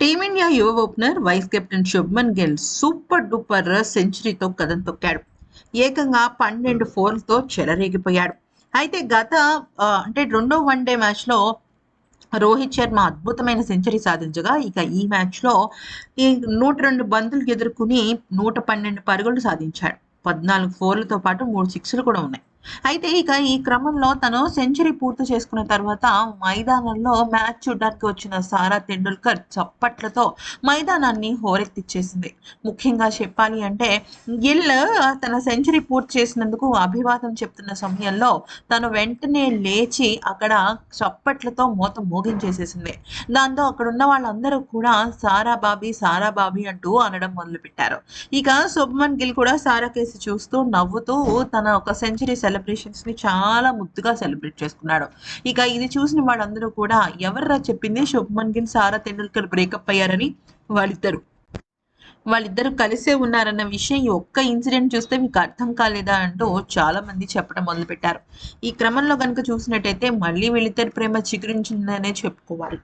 Team India యువ opener vice captain Shubman Gill super duper సెంచరీతో కథం తొక్కాడు. ఏకంగా పన్నెండు ఫోర్లతో చెలరేగిపోయాడు. అయితే గత అంటే రెండో వన్డే మ్యాచ్లో రోహిత్ శర్మ అద్భుతమైన సెంచరీ సాధించగా ఇక ఈ మ్యాచ్లో ఈ నూట రెండు బంతులకు ఎదుర్కొని నూట పన్నెండు పరుగులు సాధించాడు. పద్నాలుగు ఫోర్లతో పాటు మూడు సిక్స్లు కూడా ఉన్నాయి. అయితే ఇక ఈ క్రమంలో తను సెంచరీ పూర్తి చేసుకున్న తర్వాత మైదానంలో మ్యాచ్ చూడడానికి వచ్చిన సారా తెండూల్కర్ చప్పట్లతో మైదానాన్ని హోరెత్తిచ్చేసింది. ముఖ్యంగా చెప్పాలి అంటే గిల్ తన సెంచరీ పూర్తి చేసినందుకు అభివాదం చెప్తున్న సమయంలో తను వెంటనే లేచి అక్కడ చప్పట్లతో మూత మోగించేసేసింది. దాంతో అక్కడ ఉన్న వాళ్ళందరూ కూడా సారా బాబీ సారా బాబీ అంటూ అనడం మొదలుపెట్టారు. ఇక శుభ్మన్ గిల్ కూడా సారా కేసి చూస్తూ నవ్వుతూ తన ఒక సెంచరీ సెలబ్రేషన్స్ని చాలా ముద్దుగా సెలబ్రేట్ చేసుకున్నాడు. ఇక ఇది చూసిన వాళ్ళందరూ కూడా ఎవర్రా చెప్పింది శుభ్మన్ గిల్ సారా తెండూల్కర్ బ్రేకప్ అయ్యారని? వాళ్ళిద్దరు. వాళ్ళిద్దరు కలిసే ఉన్నారన్న విషయం ఈ ఒక్క ఇన్సిడెంట్ చూస్తే మీకు అర్థం కాలేదా అంటూ చాలా మంది చెప్పడం మొదలుపెట్టారు. ఈ క్రమంలో కనుక చూసినట్టయితే మళ్ళీ వీళ్ళిద్దరి ప్రేమ చిగురించిందనే చెప్పుకోవాలి.